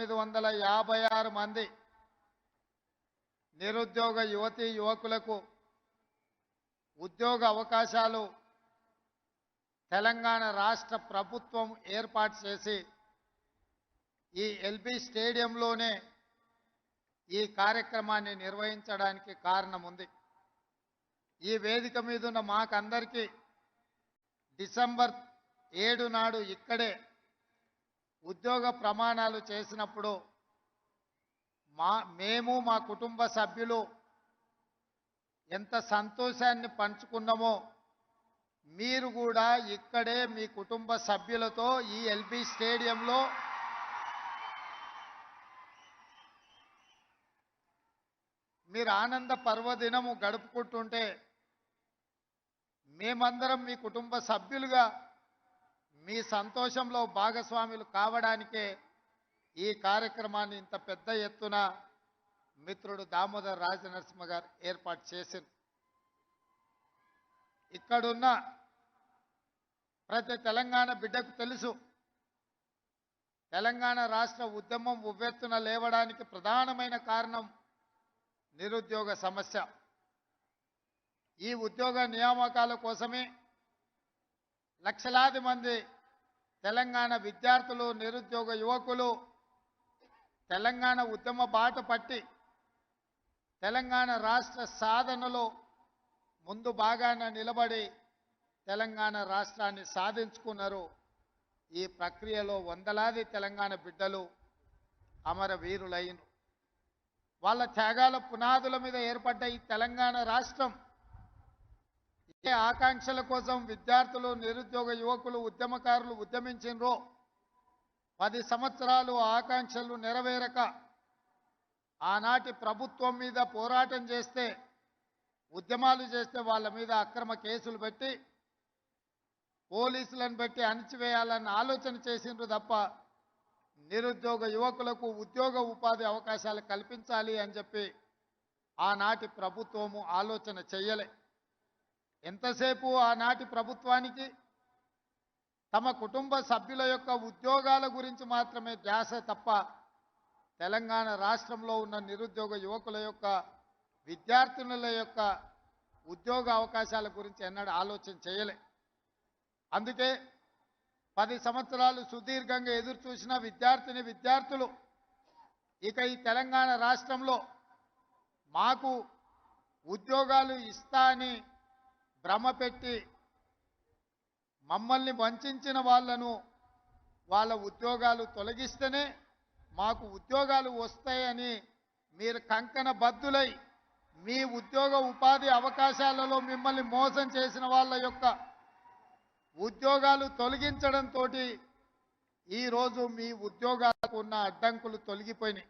తొమ్మిది వందల యాభై ఆరు మంది నిరుద్యోగ యువతి యువకులకు ఉద్యోగ అవకాశాలు తెలంగాణ రాష్ట్ర ప్రభుత్వం ఏర్పాటు చేసి ఈ ఎల్బీ స్టేడియంలోనే ఈ కార్యక్రమాన్ని నిర్వహించడానికి కారణం ఉంది. ఈ వేదిక మీద ఉన్న మాకందరికీ డిసెంబర్ ఏడు నాడు ఇక్కడే ఉద్యోగ ప్రమాణాలు చేసినప్పుడు మా మేము మా కుటుంబ సభ్యులు ఎంత సంతోషాన్ని పంచుకున్నామో మీరు కూడా ఇక్కడే మీ కుటుంబ సభ్యులతో ఈ ఎల్బీ స్టేడియంలో మీరు ఆనంద పర్వదినము గడుపుకుంటుంటే మేమందరం మీ కుటుంబ సభ్యులుగా మీ సంతోషంలో భాగస్వాములు కావడానికే ఈ కార్యక్రమాన్ని ఇంత పెద్ద ఎత్తున మిత్రుడు దామోదర్ రాజనరసింహ గారు ఏర్పాటు చేసింది. ఇక్కడున్న ప్రతి తెలంగాణ బిడ్డకు తెలుసు. తెలంగాణ రాష్ట్ర ఉద్యమం ఉవ్వెత్తున లేవడానికి ప్రధానమైన కారణం నిరుద్యోగ సమస్య. ఈ ఉద్యోగ నియామకాల కోసమే లక్షలాది మంది తెలంగాణ విద్యార్థులు నిరుద్యోగ యువకులు తెలంగాణ ఉద్యమ బాట పట్టి తెలంగాణ రాష్ట్ర సాధనలో ముందు బాగాన నిలబడి తెలంగాణ రాష్ట్రాన్ని సాధించుకున్నారు. ఈ ప్రక్రియలో వందలాది తెలంగాణ బిడ్డలు అమరవీరులైన వాళ్ళ త్యాగాల పునాదుల మీద ఏర్పడ్డ ఈ తెలంగాణ రాష్ట్రం ఆకాంక్షల కోసం విద్యార్థులు నిరుద్యోగ యువకులు ఉద్యమకారులు ఉద్యమించినరో పది సంవత్సరాలు ఆకాంక్షలు నెరవేరక ఆనాటి ప్రభుత్వం మీద పోరాటం చేస్తే ఉద్యమాలు చేస్తే వాళ్ళ మీద అక్రమ కేసులు పెట్టి పోలీసులను పెట్టి అణిచివేయాలన్న ఆలోచన చేసిండ్రు తప్ప నిరుద్యోగ యువకులకు ఉద్యోగ ఉపాధి అవకాశాలు కల్పించాలి అని చెప్పి ఆనాటి ప్రభుత్వము ఆలోచన చెయ్యలే. ఎంతసేపు ఆనాటి ప్రభుత్వానికి? తమ కుటుంబ సభ్యుల యొక్క ఉద్యోగాల గురించి మాత్రమే ధ్యాస తప్ప తెలంగాణ రాష్ట్రంలో ఉన్న నిరుద్యోగ యువకుల యొక్క విద్యార్థినుల యొక్క ఉద్యోగ అవకాశాల గురించి ఎన్నడూ ఆలోచన చేయలే. అందుకే పది సంవత్సరాలు సుదీర్ఘంగా ఎదురు చూసిన విద్యార్థిని విద్యార్థులు ఇక ఈ తెలంగాణ రాష్ట్రంలో మాకు ఉద్యోగాలు ఇస్తా అని భ్రమ పెట్టి మమ్మల్ని వంచిన వాళ్ళను వాళ్ళ ఉద్యోగాలు తొలగిస్తేనే మాకు ఉద్యోగాలు వస్తాయని మీరు కంకణ బద్దులై మీ ఉద్యోగ ఉపాధి అవకాశాలలో మిమ్మల్ని మోసం చేసిన వాళ్ళ యొక్క ఉద్యోగాలు తొలగించడంతో ఈరోజు మీ ఉద్యోగాలకు ఉన్న అడ్డంకులు తొలగిపోయినాయి.